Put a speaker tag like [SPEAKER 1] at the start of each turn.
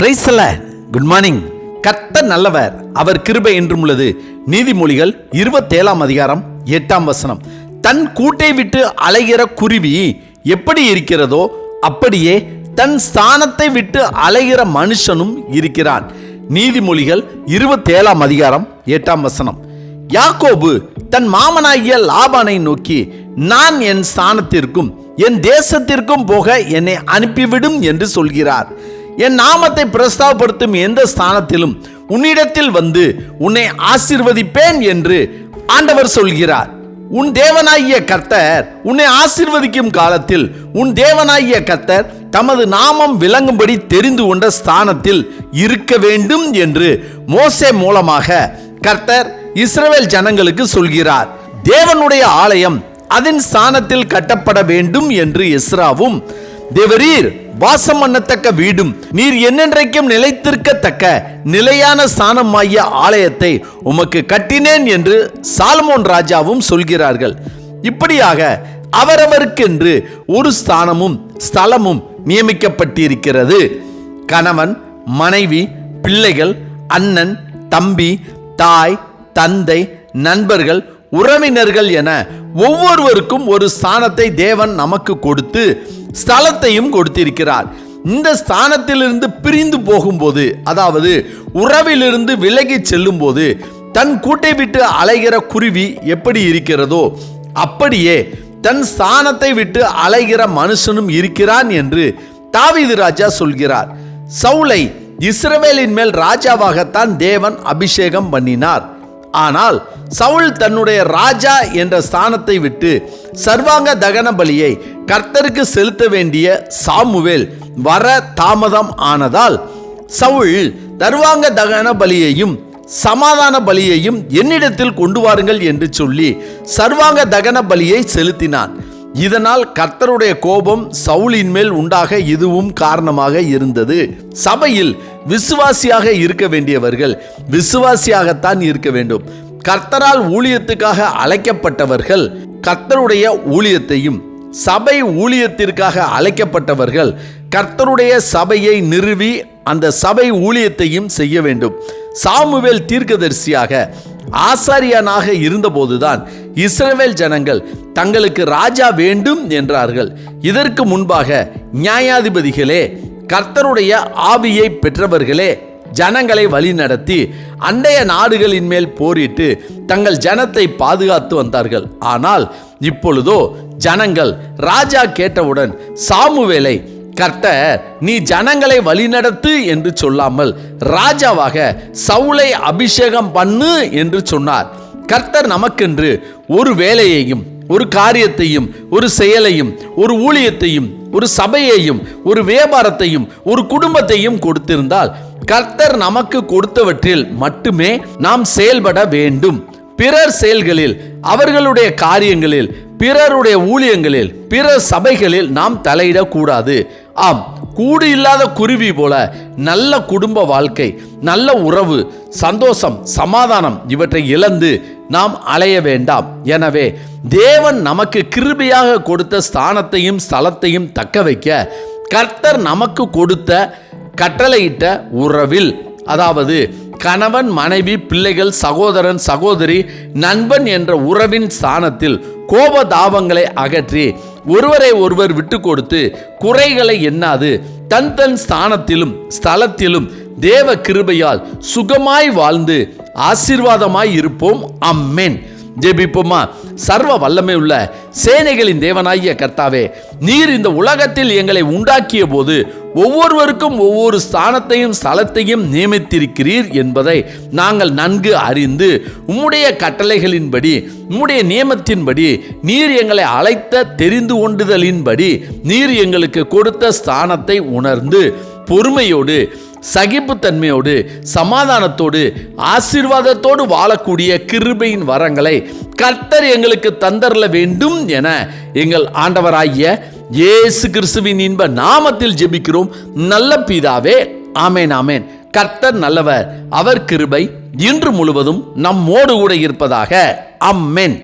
[SPEAKER 1] பிரைசல good morning கர்த்த நல்லவர். அவர் கிருபை என்றும் உள்ளது. நீதிமொழிகள் இருபத்தேழாம் அதிகாரம் எட்டாம் வசனம். தன் கூட்டை விட்டு அலைகிற குருவி எப்படி இருக்கிறதோ அப்படியே தன் ஸ்தானத்தை விட்டு அலைகிற மனுஷனும் இருக்கிறான். நீதிமொழிகள் இருபத்தேழாம் அதிகாரம் எட்டாம் வசனம். யாக்கோபு தன் மாமனாகிய லாபானை நோக்கி நான் என் ஸ்தானத்திற்கும் என் தேசத்திற்கும் போக என்னை அனுப்பிவிடும் என்று சொல்கிறார். என் நாமத்தை பிரஸ்தாவப்படுத்தும் எந்த ஸ்தானத்திலும் உன்னிடத்தில் வந்து உன்னை ஆசிர்வதிப்பேன் என்று ஆண்டவர் சொல்கிறார். உன் தேவனாகிய கர்த்தர் உன்னை ஆசிர்வதிக்கும் காலத்தில் உன் தேவனாகிய கர்த்தர் தமது நாமம் விளங்கும்படி தெரிந்து கொண்ட ஸ்தானத்தில் இருக்க வேண்டும் என்று மோசே மூலமாக கர்த்தர் இஸ்ரவேல் ஜனங்களுக்கு சொல்கிறார். தேவனுடைய ஆலயம் அதன் ஸ்தானத்தில் கட்டப்பட வேண்டும் என்று எஸ்ராவும் தேவரீர் வாசம் பண்ணத்தக்க வீடும். நீர் என்னென்றைக்கும் நிலைத்திருக்கத்தக்க நிலையான ஸ்தானமாகிய ஆலயத்தை உமக்கு கட்டினேன் என்று சால்மோன் ராஜாவும் சொல்கிறார்கள். இப்படியாக அவரவருக்கென்று ஒரு ஸ்தானமும் ஸ்தலமும் நியமிக்கப்பட்டிருக்கிறது. கணவன் மனைவி பிள்ளைகள் அண்ணன் தம்பி தாய் தந்தை நண்பர்கள் உறவினர்கள் என ஒவ்வொருவருக்கும் ஒரு ஸ்தானத்தை தேவன் நமக்கு கொடுத்து ஸ்தலத்தையும் கொடுத்திருக்கிறார். இந்த ஸ்தானத்திலிருந்து பிரிந்து போகும்போது அதாவது உறவிலிருந்து விலகி செல்லும்போது தன் கூட்டை விட்டு அலைகிற குருவி எப்படி இருக்கிறதோ அப்படியே தன் ஸ்தானத்தை விட்டு அலைகிற மனுஷனும் இருக்கிறான் என்று தாவிது ராஜா சொல்கிறார். சவுலை இஸ்ரவேலின் மேல் ராஜாவாகத்தான் தேவன் அபிஷேகம் பண்ணினார். ஆனால் சவுல் தன்னுடைய ராஜா என்ற ஸ்தானத்தை விட்டு சர்வாங்க தகன பலியை கர்த்தருக்கு செலுத்த வேண்டிய சாமுவேல் வர தாமதம் ஆனதால் சவுல் தர்வாங்க தகன பலியையும் சமாதான பலியையும் என்னிடத்தில் கொண்டு வாருங்கள் என்று சொல்லி சர்வாங்க தகன பலியை செலுத்தினான். இதனால் கர்த்தருடைய கோபம் சவுலின் மேல் உண்டாக இதுவும் காரணமாக இருந்தது. சபையில் விசுவாசியாக இருக்க வேண்டியவர்கள் விசுவாசியாகத்தான் இருக்க வேண்டும். கர்த்தரால் ஊழியத்துக்காக அழைக்கப்பட்டவர்கள் கர்த்தருடைய ஊழியத்தையும் சபை ஊழியத்திற்காக அழைக்கப்பட்டவர்கள் கர்த்தருடைய சபையை நிறுவி அந்த சபை ஊழியத்தையும் செய்ய வேண்டும். சாமுவேல் தீர்க்கதரிசியாக ஆசாரியனாக இருந்தபோதுதான் இஸ்ரவேல் ஜனங்கள் தங்களுக்கு ராஜா வேண்டும் என்றார்கள். இதற்கு முன்பாக நியாயாதிபதிகளே கர்த்தருடைய ஆவியை பெற்றவர்களே ஜனங்களை வழிநடத்தி அண்டைய நாடுகளின் மேல் போரிட்டு தங்கள் ஜனத்தை பாதுகாத்து வந்தார்கள். ஆனால் இப்பொழுதோ ஜனங்கள் ராஜா கேட்டவுடன் சாமுவேலை கர்த்தர் நீ ஜனங்களை வழிநடத்து என்று சொல்லாமல் ராஜாவாக சவுளை அபிஷேகம் பண்ணு என்று சொன்னார். கர்த்தர் நமக்கென்று ஒரு வேலையையும் ஒரு காரியத்தையும் ஒரு செயலையும் ஒரு ஊழியத்தையும் ஒரு சபையையும் ஒரு வியாபாரத்தையும் ஒரு குடும்பத்தையும் கொடுத்திருந்தால் கர்த்தர் நமக்கு கொடுத்தவற்றில் மட்டுமே நாம் செயல்பட வேண்டும். பிறர் செயல்களில் அவர்களுடைய காரியங்களில் பிறருடைய ஊழியங்களில் பிற சபைகளில் நாம் தலையிடக்கூடாது. ஆம். கூடு இல்லாத குருவி போல நல்ல குடும்ப வாழ்க்கை நல்ல உறவு சந்தோஷம் சமாதானம் இவற்றை இழந்து நாம் அலைய வேண்டாம். எனவே தேவன் நமக்கு கிருபியாக கொடுத்த ஸ்தானத்தையும் ஸ்தலத்தையும் தக்க வைக்க கர்த்தர் நமக்கு கொடுத்த கட்டளையிட்ட உறவில் அதாவது கணவன் மனைவி பிள்ளைகள் சகோதரன் சகோதரி நண்பன் என்ற உறவின் ஸ்தானத்தில் கோபதாபங்களை அகற்றி ஒருவரை ஒருவர் விட்டு கொடுத்து குறைகளை எண்ணாது தன் தன் ஸ்தானத்திலும் ஸ்தலத்திலும் தேவ கிருபையால் சுகமாய் வாழ்ந்து ஆசீர்வாதமாய் இருப்போம். அம்மேன் ஜெபிப்போமா? சர்வ வல்லமை உள்ள சேனைகளின் தேவனாகிய கர்த்தாவே நீர் இந்த உலகத்தில் எங்களை உண்டாக்கிய போது ஒவ்வொருவருக்கும் ஒவ்வொரு ஸ்தானத்தையும் ஸ்தலத்தையும் நியமித்திருக்கிறீர் என்பதை நாங்கள் நன்கு அறிந்து உம்முடைய கட்டளைகளின்படி உம்முடைய நியமத்தின்படி நீர் எங்களை அழைத்த தெரிந்து கொண்டுதலின்படி நீர் எங்களுக்கு கொடுத்த ஸ்தானத்தை உணர்ந்து பொறுமையோடு சகிப்புத்தன்மையோடு சமாதானத்தோடு ஆசீர்வாதத்தோடு வாழக்கூடிய கிருபையின் வரங்களை கர்த்தர் எங்களுக்கு தந்தரல வேண்டும் என எங்கள் ஆண்டவராகிய இயேசு கிறிஸ்துவின் இன்ப நாமத்தில் ஜெபிக்கிறோம். நல்ல பிதாவே ஆமேன் ஆமேன். கர்த்தர் நல்லவர் அவர் கிருபை இன்று முழுவதும் நம்மோடு கூட இருப்பதாக. அம்மேன்